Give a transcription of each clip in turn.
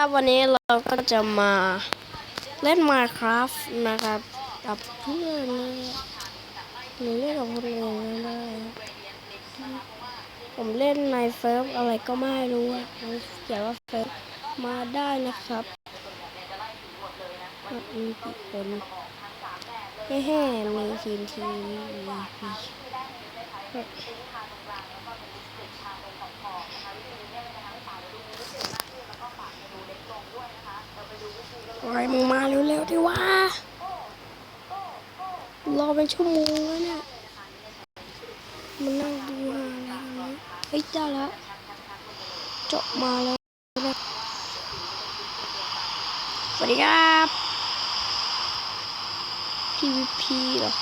ครับวันนี้เราก็จะมาเล่น Minecraft นะครับกับเพื่อนหรือเล่นกับคนอื่นก็ได้ผมเล่นในเซิร์ฟอะไรก็ไม่รู้เขียนว่าเซิร์ฟมาได้นะครับมีกี่คนแฮ่ๆมีทีมทีมี อะไรมึงมาเร็วๆที่ว่ารอเป็นชั่วโมงแล้วเนี่ยมันนั่งดูหาอะไรนะเฮ้ยเจ้าแล้วเจาะมาแล้วนะสวัสดีครับ PVP เหรอ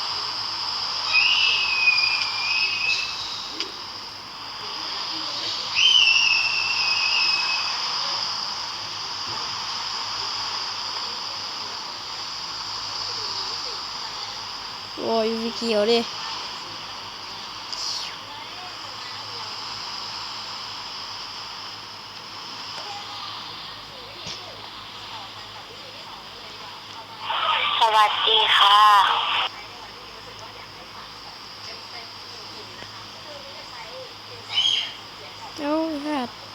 โอ้ยวิเกียวดิสวัสดีค่ะเอ้าค่ะเฮ้ยอย่าดิ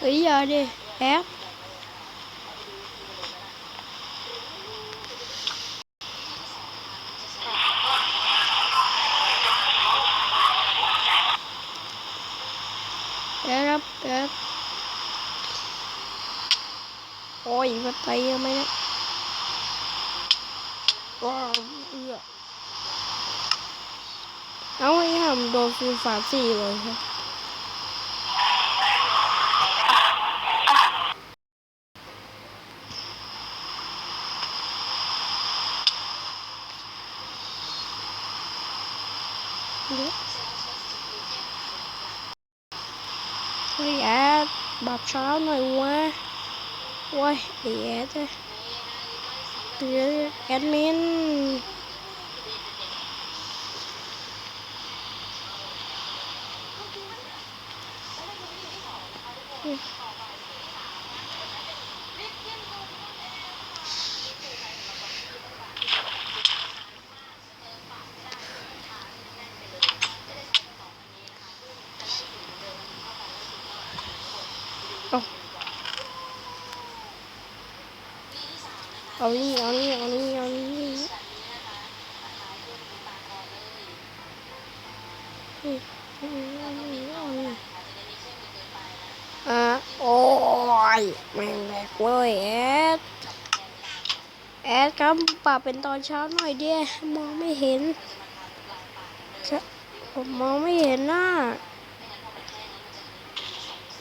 แอปแอปครับแอปโอ้ยมาตีทำไมเนี่ยว้าวเอื้อเอาไอ้ห่ำโดนฟิวฝาสี่เลยครับ เดี๋ยว เฮ้ยแอดบับเช้าหน่อยวะว้ยไอแอดเอ้ยเดี๋ยวแอดมินเอา เอานี่เอานี่เอานี่เอานี่เฮ้เอานี่เอานี่เอานี่อะโอ้ยแม่งแหลกเว้ยแอดแอดครับปรับเป็นตอนเช้าหน่อยเดียมองไม่เห็น ผมมองไม่เห็นหน้า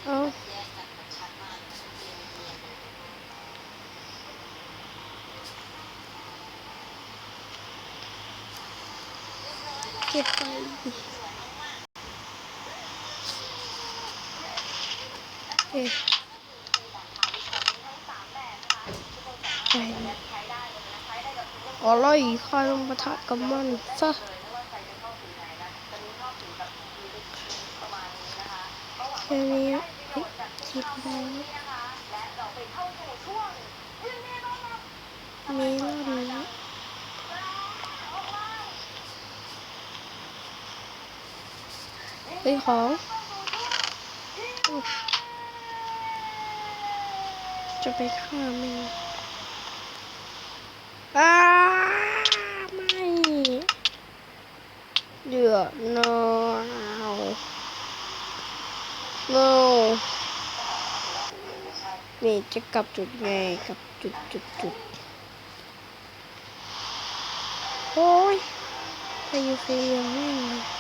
เอา เก็บไปเอ๊ะไปนะอ๋อไล่ข้าลงปะทะกับมันซะแค่นี้คิดแล้มีรอบนี้ เฮ้ยของจะไปฆ่ามันอ้าไม่เดือด no no นี่จะกลับจุดไงกลับจุดจุดจุดโอ้ยไปอยู่ฟรียังไม่เ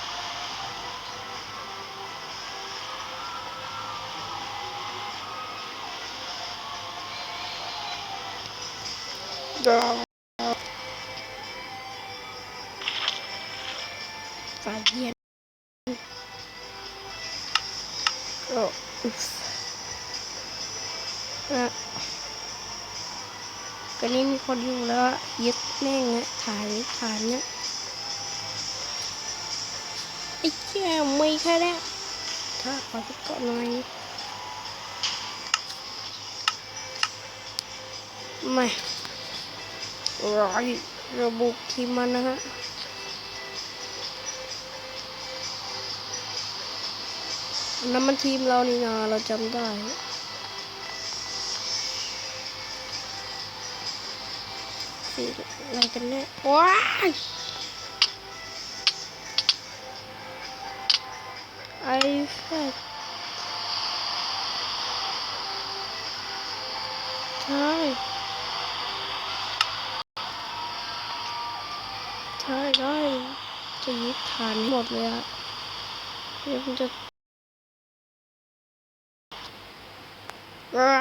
ลย Girl. ฝาเย็นโอ้อุ๊ฟอะก็นี่มีคนอยู่แล้วยึดแม่งอะฐานฐานเนี่ยไอ้แก่ไม่แค่เนี้ยถ้าขอสักก่อนหน่อยไม่ ร้อยระบุทีมันนะฮะอันนั้นมันทีมเรานี่นาเราจำได้สีอะไรกันเนี่ยว้ายไอ้แฟดใช่ จะยึดฐานหมดเลยอะเดี๋ยวมันจะว้า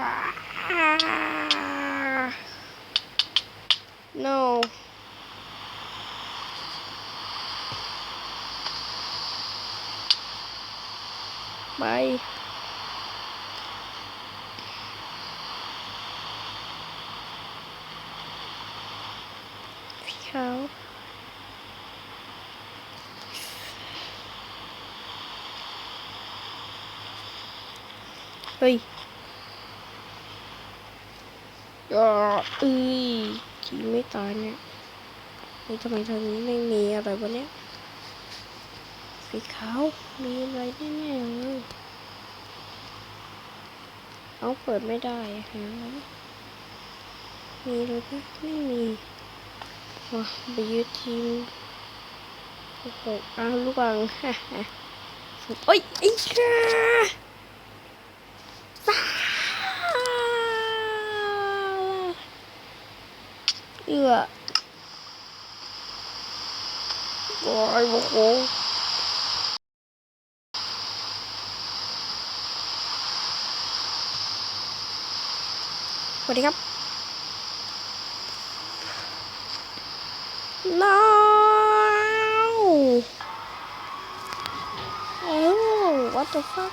no ไปเขา เฮ้ยอ่าเอ้ยจีไม่ตายเนี่ยนี่ทำไมทางนี้ไม่มีอะไรวะเนี่ยสีขาวมีอะไรแน่ๆเลยเอาเปิดไม่ได้หาแล้วมีเลยปะไม่มีมาไปยืดทีมโอ้โหอ้าวลูกบังฮ่าฮ่าโอ้ยไอ้ชาซา เอือโอ้ยโอ้โหสวัสดีครับ no โอ้ what the fuck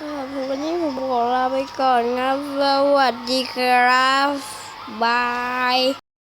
วันนี้ผมขอลาไปก่อนครับ สวัสดีครับ บาย